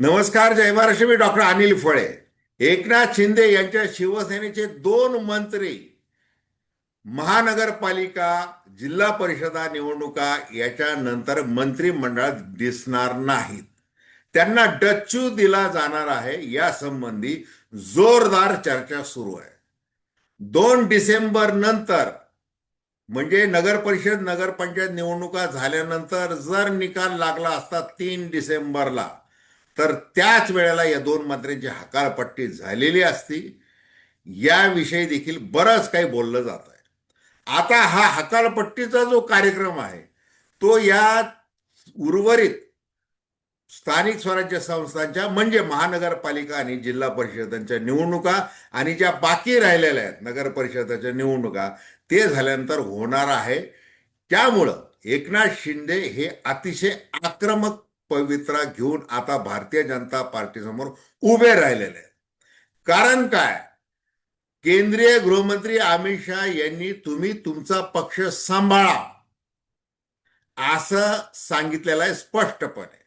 नमस्कार जय महाराष्ट्र मी डॉक्टर अनिल फळे. एकनाथ शिंदे यांच्या शिवसेनेचे दोन मंत्री महानगरपालिका जिल्हा परिषदा निवडणुका याच्यानंतर मंत्रिमंडळात दिसणार नाहीत. त्यांना डच्चू दिला जाणार आहे या संबंधी जोरदार चर्चा सुरू आहे. दोन डिसेंबर नंतर म्हणजे नगर परिषद नगरपंचायत निवडणुका झाल्यानंतर जर निकाल लागला असता तीन डिसेंबरला तर त्याच वेळेला या दोन मंत्र्यांची हकारपट्टी झालेली असती. याविषयी देखील बरंच काही बोललं जात आहे. आता हा हकालपट्टीचा जो कार्यक्रम आहे तो या उर्वरित स्थानिक स्वराज्य संस्थांच्या म्हणजे महानगरपालिका आणि जिल्हा परिषदांच्या निवडणुका आणि ज्या बाकी राहिलेल्या आहेत नगर परिषदाच्या निवडणुका ते झाल्यानंतर होणार आहे. त्यामुळं एकनाथ शिंदे हे अतिशय आक्रमक पवित्रा घेऊन आता भारतीय जनता पार्टीसमोर उभे राहिलेले कारण काय? केंद्रीय गृहमंत्री अमित शहा यांनी तुम्ही तुमचा पक्ष सांभाळा. असं सांगितलेलं आहे स्पष्टपणे.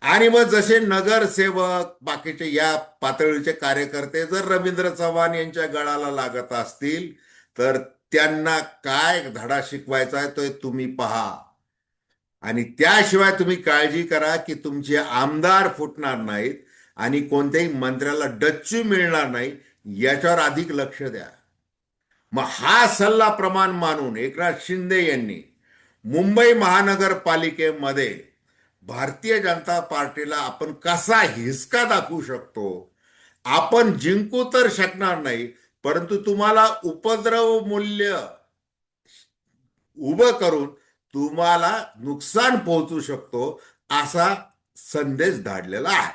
आणि मग जसे नगरसेवक बाकीचे या पातळीचे कार्यकर्ते जर रवींद्र चव्हाण यांच्या गळाला लागत असतील तर त्यांना काय धडा शिकवायचा आहे तो तुम्ही पहा. आणि त्याशिवाय तुम्ही काळजी करा की तुमचे आमदार फुटणार नाहीत आणि कोणत्याही मंत्र्याला डच्चू मिळणार नाही याच्यावर अधिक लक्ष द्या. मग हा सल्ला प्रमाण मानून एकनाथ शिंदे यांनी मुंबई महानगरपालिकेमध्ये भारतीय जनता पार्टीला आपण कसा हिसका दाखवू शकतो? आपण जिंकू तर शकणार नाही परंतु तुम्हाला उपद्रव मूल्य उभं करून तुम्हाला नुकसान पोहोचू शकतो असा संदेश धाडलेला आहे.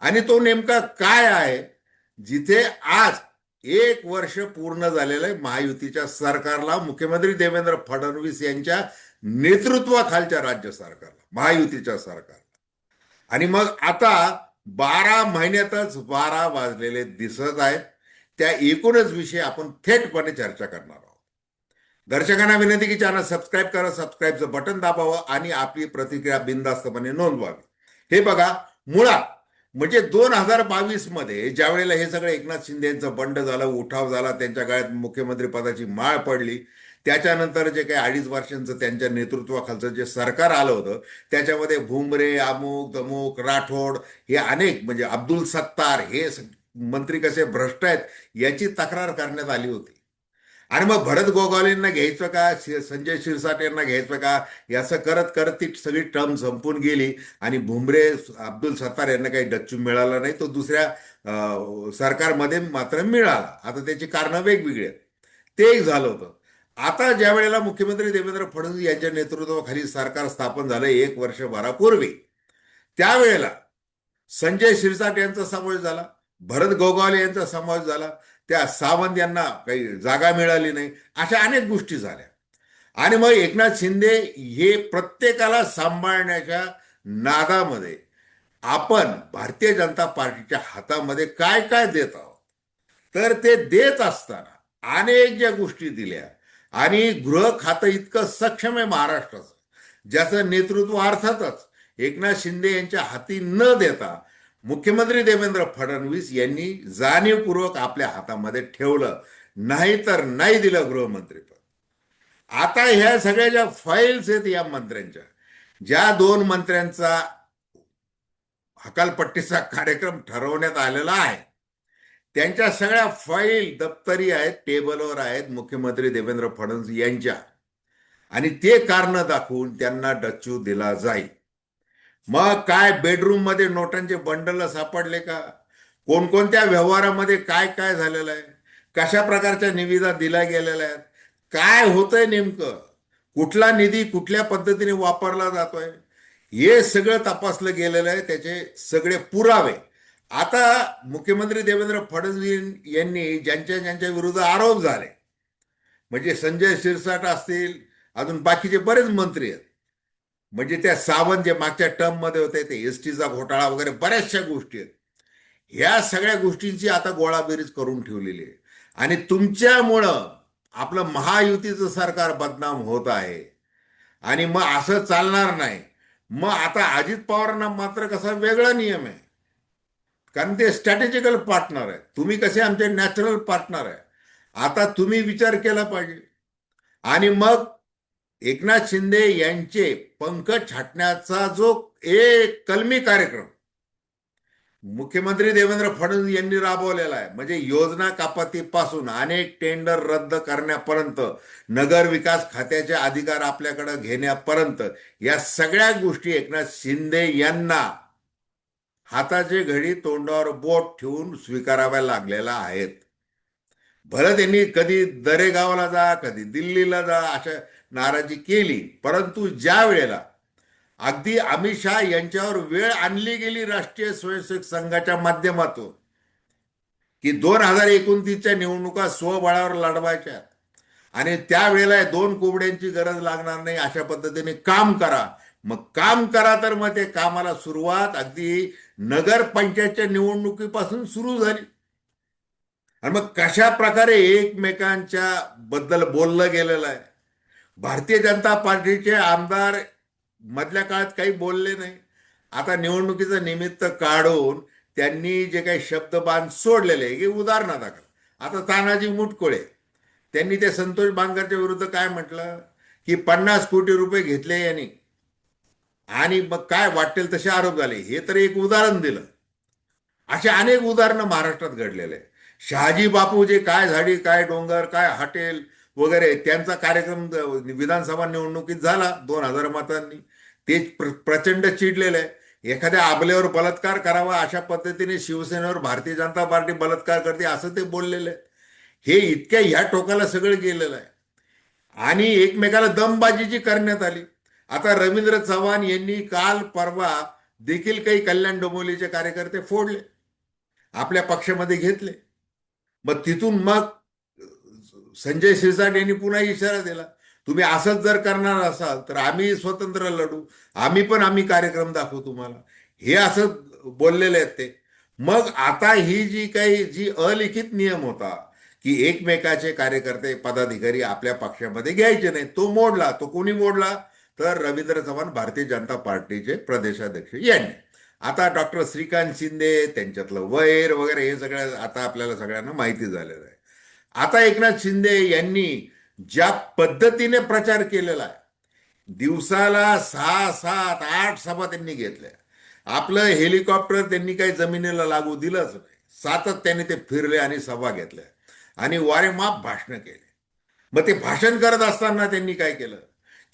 आणि तो नेमका काय आहे? जिथे आज एक वर्ष पूर्ण झालेलं आहे महायुतीच्या सरकारला मुख्यमंत्री देवेंद्र फडणवीस यांच्या नेतृत्वाखालच्या राज्य सरकारला महायुतीच्या सरकारला. आणि मग आता बारा महिन्यातच बारा वाजलेले दिसत आहेत. त्या एकूणच विषयी आपण थेटपणे चर्चा करणार आहोत. दर्शकांना विनंती की चॅनल सबस्क्राईब करा सबस्क्राईबचं बटन दाबावं आणि आपली प्रतिक्रिया बिनधास्तपणे नोंदवावी. हे बघा मुळात म्हणजे दोन हजार बावीसमध्ये ज्या वेळेला हे सगळं एकनाथ शिंदे यांचं बंड झालं उठाव झाला त्यांच्या गळ्यात मुख्यमंत्री पदाची माळ पडली त्याच्यानंतर जे काही अडीच वर्षांचं त्यांच्या नेतृत्वाखालचं जे सरकार आलं होतं त्याच्यामध्ये भुमरे अमुक दमुक राठोड हे अनेक म्हणजे अब्दुल सत्तार हे मंत्री कसे भ्रष्ट आहेत याची तक्रार करण्यात आली होती. आणि मग भरत गोगावलेंना घ्यायचं का? संजय शिरसाट यांना घ्यायचं का? याचं करत करत ती सगळी टर्म संपून गेली आणि भुमरे अब्दुल सत्तार यांना काही डच्चू मिळाला नाही तो दुसऱ्या सरकारमध्ये मात्र मिळाला. आता त्याची कारणं वेगवेगळी आहेत. ते एक झालं होतं. आता ज्या वेळेला मुख्यमंत्री देवेंद्र फडणवीस यांच्या नेतृत्वाखाली सरकार स्थापन झालं एक वर्षभरापूर्वी त्यावेळेला संजय शिरसाट यांचा समावेश झाला भरत गोगावले यांचा समावेश झाला त्या सावंत यांना काही जागा मिळाली नाही. अशा अनेक गोष्टी झाल्या. आणि मग एकनाथ शिंदे हे प्रत्येकाला सांभाळण्याच्या नादामध्ये आपण भारतीय जनता पार्टीच्या हातामध्ये काय काय देत आहोत? तर ते देत असताना अनेक ज्या गोष्टी दिल्या. आणि गृह खातं इतकं सक्षम आहे महाराष्ट्राचं ज्याचं नेतृत्व अर्थातच एकनाथ शिंदे यांच्या हाती न देता मुख्यमंत्री देवेंद्र फडणवीस यांनी जाणीवपूर्वक आपल्या हातामध्ये ठेवलं नाही तर नाही दिलं गृहमंत्रीपद. आता ह्या सगळ्या ज्या फाईल्स आहेत या मंत्र्यांच्या ज्या दोन मंत्र्यांचा हकालपट्टीचा कार्यक्रम ठरवण्यात आलेला आहे त्यांच्या सगळ्या फाईल दप्तरी आहेत टेबलवर आहेत मुख्यमंत्री देवेंद्र फडणवीस यांच्या. आणि ते कारण दाखवून त्यांना डच्चू दिला जाईल. मग काय बेडरूममध्ये नोटांचे बंडल सापडले का? कोणकोणत्या व्यवहारामध्ये काय काय झालेलं आहे? कशा प्रकारच्या निविदा दिल्या गेलेल्या आहेत? काय होतंय नेमकं? कुठला निधी कुठल्या पद्धतीने वापरला जातोय? हे सगळं तपासलं गेलेलं आहे. त्याचे सगळे पुरावे. आता मुख्यमंत्री देवेंद्र फडणवीस यांनी ज्यांच्या ज्यांच्या विरुद्ध आरोप झाले म्हणजे संजय शिरसाट असतील अजून बाकीचे बरेच मंत्री आहेत. म्हणजे त्या सावंत जे मागच्या टर्ममध्ये होते ते एस टीचा घोटाळा वगैरे बऱ्याचशा गोष्टी आहेत. ह्या सगळ्या गोष्टींची आता गोळाबेरीज करून ठेवलेली आहे. आणि तुमच्यामुळं आपलं महायुतीचं सरकार बदनाम होत आहे. आणि मग असं चालणार नाही. मग आता अजित पवारांना मात्र कसा वेगळा नियम आहे. कारण ते स्ट्रॅटेजिकल पार्टनर आहे. तुम्ही कसे आमचे नॅचरल पार्टनर आहे. आता तुम्ही विचार केला पाहिजे. आणि मग एकनाथ शिंदे यांचे पंख छाटण्याचा जो एक कलमी कार्यक्रम मुख्यमंत्री देवेंद्र फडणवीस यांनी राबवलेला आहे. म्हणजे योजना कापातीपासून अनेक टेंडर रद्द करण्यापर्यंत नगर विकास खात्याचे अधिकार आपल्याकडे घेण्यापर्यंत या सगळ्या गोष्टी एकनाथ शिंदे यांना हाताचे घडी तोंडावर बोट ठेवून स्वीकाराव्या लागलेल्या आहेत. भलं त्यांनी कधी दरेगावला जा कधी दिल्लीला जा अशा नाराजी केली. परंतु ज्या वेळेला अगदी अमित शहा यांच्यावर वेळ आणली गेली राष्ट्रीय स्वयंसेवक संघाच्या माध्यमातून की दोन हजार एकोणतीसच्या निवडणुका स्वबळावर लढवायच्या आणि त्यावेळेला दोन कोबड्यांची गरज लागणार नाही अशा पद्धतीने काम करा. मग काम करा तर मग ते कामाला सुरुवात अगदी नगरपंचायतच्या निवडणुकीपासून सुरू झाली. आणि मग कशा प्रकारे एकमेकांच्या बद्दल बोललं गेलेलं आहे? भारतीय जनता पार्टीचे आमदार मधल्या काळात काही बोलले नाही. आता निवडणुकीचं निमित्त काढून त्यांनी जे काही शब्दबाण सोडलेले की उदाहरणादाखल. आता तानाजी मुटकुळे त्यांनी ते संतोष बांगरच्या विरुद्ध काय म्हटलं? की पन्नास कोटी रुपये घेतले यांनी. आणि मग काय वाटेल तसे आरोप झाले? हे तर एक उदाहरण दिलं. असे अनेक उदाहरणं महाराष्ट्रात घडलेले आहे शहाजी बापू जे काय झाडी काय डोंगर काय हॉटेल वगैरे त्यांचा कार्यक्रम विधानसभा निवडणुकीत झाला दोन हजार मतांनी. ते प्र प्रचंड चिडलेले. आहे एखाद्या आबल्यावर बलात्कार करावा अशा पद्धतीने शिवसेनेवर भारतीय जनता पार्टी बलात्कार करते असं ते बोललेले. आहे हे इतक्या ह्या टोकाला सगळं गेलेलं आहे. आणि एकमेकाला दमबाजीची करण्यात आली. आता रवींद्र चव्हाण यांनी काल परवा देखील काही कल्याण डोंबिवलीचे कार्यकर्ते फोडले. आपल्या पक्षामध्ये घेतले. मग तिथून मग संजय शिरसाट यांनी पुन्हा इशारा दिला. तुम्ही असंच जर करणार असाल तर आम्ही स्वतंत्र लढू. आम्ही पण आम्ही कार्यक्रम दाखवू तुम्हाला. हे असं बोललेले आहेत ते. मग आता ही जी काही जी अलिखित नियम होता की एकमेकाचे कार्यकर्ते पदाधिकारी आपल्या पक्षामध्ये घ्यायचे नाही तो मोडला. तो कोणी मोडला? तर रवींद्र चव्हाण भारतीय जनता पार्टीचे प्रदेशाध्यक्ष यांनी. आता डॉक्टर श्रीकांत शिंदे त्यांच्यातलं वैर वगैरे हे सगळं आता आपल्याला सगळ्यांना माहिती झालेलं आहे. आता एकनाथ शिंदे यांनी ज्या पद्धतीने प्रचार केलेला आहे दिवसाला सहा सात आठ सभा त्यांनी घेतल्या. आपलं हेलिकॉप्टर त्यांनी काही जमिनीला लागू दिलंच नाही. सातत्याने ते फिरले आणि सभा घेतल्या आणि वारेमाप भाषणं केले. मग ते भाषण करत असताना त्यांनी काय केलं?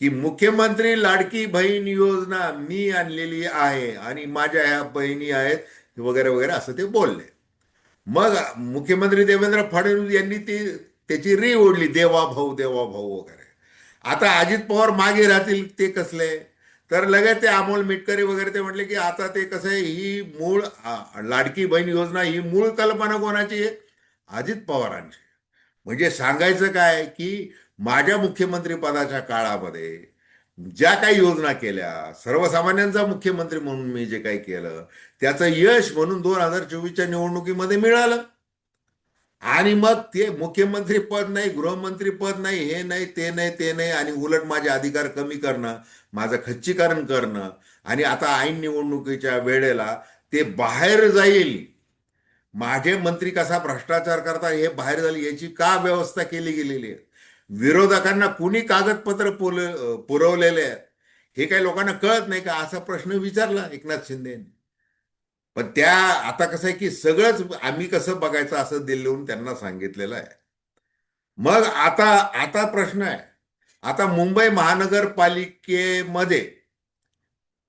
की मुख्यमंत्री लाडकी बहीण योजना मी आणलेली आहे आणि माझ्या ह्या बहिणी आहेत वगैरे वगैरे असं ते बोलले. मग मुख्यमंत्री देवेंद्र फडणवीस यांनी ती त्याची री ओढली देवा भाऊ देवा भाऊ वगैरे. आता अजित पवार मागे राहतील ते कसले? तर लगेच ते अमोल मिटकरी वगैरे ते म्हटले की आता ते कसं आहे ही मूळ लाडकी बहीण योजना ही मूळ कल्पना कोणाची आहे? अजित पवारांची. म्हणजे सांगायचं काय की माझ्या मुख्यमंत्री पदाच्या काळामध्ये ज्या काही योजना केल्या सर्वसामान्यांचा मुख्यमंत्री म्हणून मी जे काही केलं त्याचं यश म्हणून दोन हजार चोवीसच्या निवडणुकीमध्ये मिळालं. आणि मग ते मुख्यमंत्री पद नाही गृहमंत्री पद नाही हे नाही ते नाही ते नाही आणि उलट माझे अधिकार कमी करणं माझं खच्चीकरण करणं आणि आता ऐन निवडणुकीच्या वेळेला ते बाहेर जाईल. माझे मंत्री कसा भ्रष्टाचार करतात हे बाहेर जाईल याची का व्यवस्था केली गेलेली आहे? विरोधकांना कुणी कागदपत्र पुरवलेले आहेत? हे काही लोकांना कळत नाही का? असा प्रश्न विचारला एकनाथ शिंदे पण त्या आता कसं आहे की सगळंच आम्ही कसं बघायचं असं दिल्लीहून त्यांना सांगितलेलं आहे. मग आता आता प्रश्न आहे. आता मुंबई महानगरपालिकेमध्ये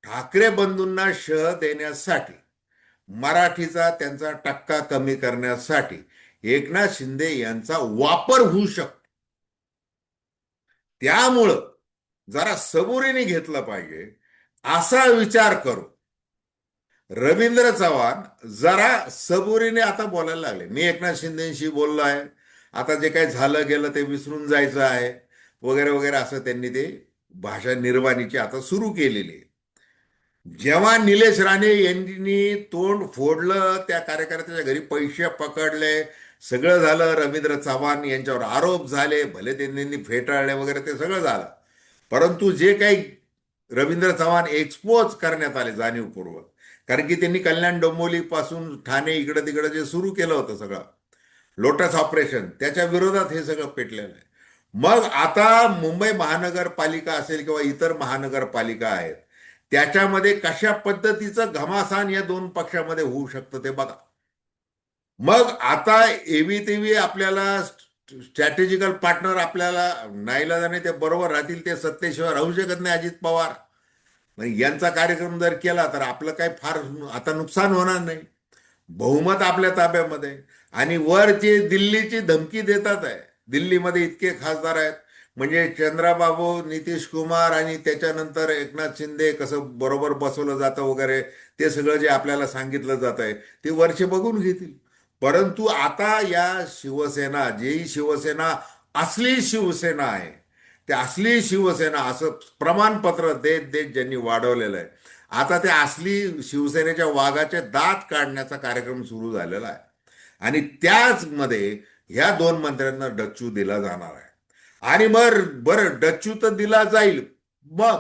ठाकरे बंधूंना शह देण्यासाठी मराठीचा त्यांचा टक्का कमी करण्यासाठी एकनाथ शिंदे यांचा वापर होऊ शकतो. त्यामुळं जरा सबुरीने घेतलं पाहिजे असा विचार करू रवींद्र चव्हाण जरा सबुरीने आता बोलायला लागले. मी एकनाथ शिंदेशी बोललो आहे. आता जे काही झालं गेलं ते विसरून जायचं आहे. वगैरे वगैरे असं त्यांनी ते भाषा निर्वाणीची आता सुरू केलेली जेव्हा निलेश राणे यांनी तोंड फोडलं त्या कार्यकर्त्याच्या घरी पैसे पकडले सगळं झालं रवींद्र चव्हाण यांच्यावर आरोप झाले भले त्यांनी फेटाळले वगैरे ते सगळं झालं. परंतु जे काही रवींद्र चव्हाण एक्सपोज करण्यात आले जाणीवपूर्वक कारण की त्यांनी कल्याण डोंबोलीपासून ठाणे इकडं तिकडं जे सुरू केलं होतं सगळं लोटस ऑपरेशन त्याच्या विरोधात हे सगळं पेटलेलं आहे. मग आता मुंबई महानगरपालिका असेल किंवा इतर महानगरपालिका आहेत त्याच्यामध्ये कशा पद्धतीचं घमासान या दोन पक्षामध्ये होऊ शकतं ते बघा. मग आता एवी तेवी आपल्याला स्ट्रॅटेजिकल पार्टनर आपल्याला नाईलाजाने ते बरोबर राहतील ते सत्तेशिवाय राहू शकत नाही अजित पवार. यांचा कार्यक्रम जर केला तर आपलं काय फार आता नुकसान होणार नाही. बहुमत आपल्या ताब्यामध्ये. आणि वरचे दिल्लीची धमकी देतात आहे. दिल्लीमध्ये इतके खासदार आहेत. म्हणजे चंद्राबाबू नितीश कुमार आणि त्याच्यानंतर एकनाथ शिंदे कसं बरोबर बसवलं जातं वगैरे ते सगळं जे आपल्याला सांगितलं जात आहे ते वर्षे बघून घेतील. परंतु आता या शिवसेना जी शिवसेना असली शिवसेना आहे ते असली शिवसेना असं प्रमाणपत्र देत देत ज्यांनी वाढवलेलं आहे. आता ते असली शिवसेनेच्या वाघाचे दात काढण्याचा कार्यक्रम सुरू झालेला आहे. आणि त्याच मध्ये ह्या दोन मंत्र्यांना डच्चू दिला जाणार आहे. आणि मग बरं डच्चू तर दिला जाईल. मग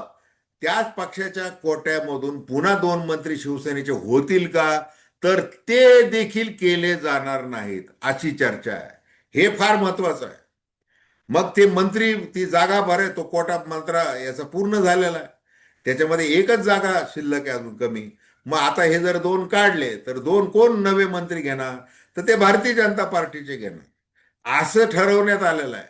त्याच पक्षाच्या कोट्यामधून पुन्हा दोन मंत्री शिवसेनेचे होतील का? तर ते देखील केले जाणार नाहीत अशी चर्चा आहे. हे फार महत्वाचं आहे. मग ते मंत्री ती जागा भरे तो कोटा मंत्रा याचा पूर्ण झालेला आहे. त्याच्यामध्ये एकच जागा शिल्लक आहे अजून कमी. मग आता हे जर दोन काढले तर दोन कोण नवे मंत्री घेणार? तर ते भारतीय जनता पार्टीचे घेणार. असं ठरवण्यात आलेलं आहे.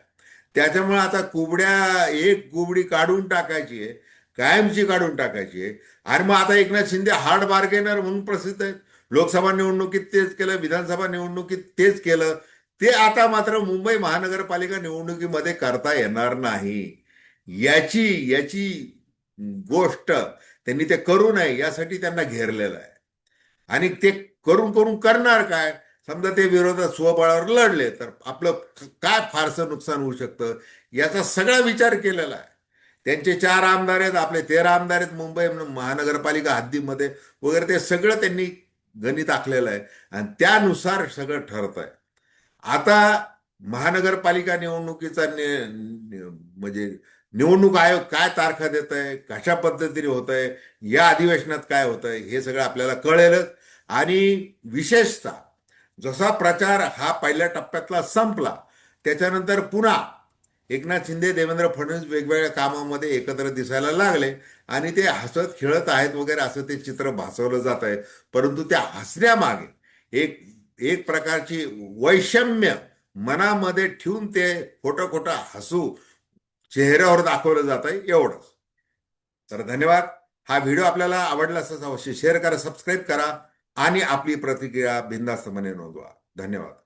त्याच्यामुळे आता कुबड्या एक कुबडी काढून टाकायची आहे कायमची काढून टाकायची आहे. आणि मग आता एकनाथ शिंदे हार्ड बार्गेनर म्हणून प्रसिद्ध आहेत. लोकसभा निवडणुकीत तेच केलं विधानसभा निवडणुकीत तेच केलं. ते आता मात्र मुंबई महानगरपालिका निवडणुकीमध्ये करता येणार नाही. याची याची गोष्ट त्यांनी ते करू नये यासाठी त्यांना घेरलेलं आहे. आणि ते करून करून करणार काय? समजा ते विरोधात स्वबळावर लढले तर आपलं काय फारसं नुकसान होऊ शकतं? याचा सगळा विचार केलेला आहे. त्यांचे चार आमदार आहेत आपले तेरा आमदार आहेत मुंबई महानगरपालिका हद्दीमध्ये वगैरे ते सगळं त्यांनी गणित आखलेलं आहे. आणि त्यानुसार सगळं ठरत आहे आता महानगरपालिका निवडणुकीचा म्हणजे निवडणूक आयोग काय तारखा देत आहे कशा पद्धतीने होत आहे या अधिवेशनात काय होत आहे हे सगळं आपल्याला कळेलच. आणि विशेषतः जसा प्रचार हा पहिल्या टप्प्यातला संपला त्याच्यानंतर पुन्हा एकनाथ शिंदे देवेंद्र फडणवीस वेगवेगळ्या कामामध्ये एकत्र दिसायला लागले. आणि ते हसत खेळत आहेत वगैरे असं ते चित्र भासवलं जात आहे परंतु त्या हसण्यामागे एक एक प्रकारची वैषम्य मनामध्ये ठेवून ते खोटं खोटं हसू चेहऱ्यावर दाखवलं जात आहे एवढंच. तर धन्यवाद. हा व्हिडिओ आपल्याला आवडला असं अवश्य शेअर करा सबस्क्राईब करा आणि आपली प्रतिक्रिया बिंदास्तपणे नोंदवा. धन्यवाद.